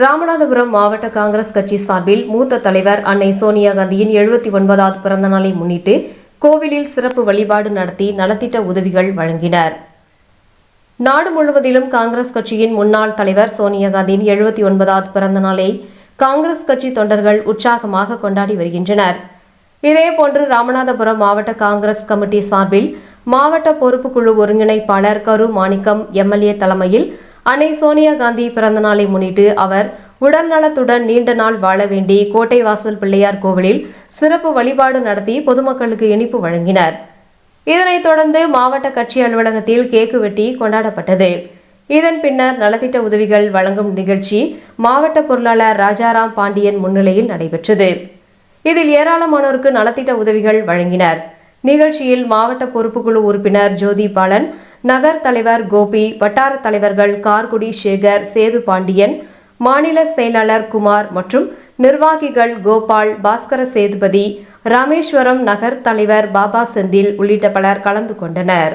ராமநாதபுரம் மாவட்ட காங்கிரஸ் கட்சி சார்பில் மூத்த தலைவர் அன்னை சோனியா காந்தியின் எழுபத்தி ஒன்பதாவது பிறந்த நாளை முன்னிட்டு கோவிலில் சிறப்பு வழிபாடு நடத்தி நலத்திட்ட உதவிகள் வழங்கினர். நாடு முழுவதிலும் காங்கிரஸ் கட்சியின் முன்னாள் தலைவர் சோனியா காந்தியின் எழுபத்தி ஒன்பதாவது பிறந்த நாளை காங்கிரஸ் கட்சி தொண்டர்கள் உற்சாகமாக கொண்டாடி வருகின்றனர். இதேபோன்று ராமநாதபுரம் மாவட்ட காங்கிரஸ் கமிட்டி சார்பில் மாவட்ட பொறுப்புக்குழு ஒருங்கிணைப்பாளர் கரு மாணிக்கம் எம்எல்ஏ தலைமையில் அன்னை சோனியா காந்தி பிறந்த நாளை முன்னிட்டு அவர் உடல்நலத்துடன் நீண்ட நாள் வாழ வேண்டி கோட்டை வாசல் பிள்ளையார் கோவிலில் சிறப்பு வழிபாடு நடத்தி பொதுமக்களுக்கு இனிப்பு வழங்கினர். இதனைத் தொடர்ந்து மாவட்ட கட்சி அலுவலகத்தில் கேக்கு வெட்டி கொண்டாடப்பட்டது. இதன் பின்னர் நலத்திட்ட உதவிகள் வழங்கும் நிகழ்ச்சி மாவட்ட பொருளாளர் ராஜாராம் பாண்டியன் முன்னிலையில் நடைபெற்றது. இதில் ஏராளமானோருக்கு நலத்திட்ட உதவிகள் வழங்கினர். நிகழ்ச்சியில் மாவட்ட பொறுப்புக்குழு உறுப்பினர் ஜோதி பாலன் நகர் தலைவர் கோபி வட்டார தலைவர்கள் கார்குடி சேகர் சேது பாண்டியன் மாநில செயலாளர் குமார் மற்றும் நிர்வாகிகள் கோபால் பாஸ்கர சேதுபதி ராமேஸ்வரம் நகர் தலைவர் பாபா செந்தில் உள்ளிட்ட பலர் கலந்து கொண்டனர்.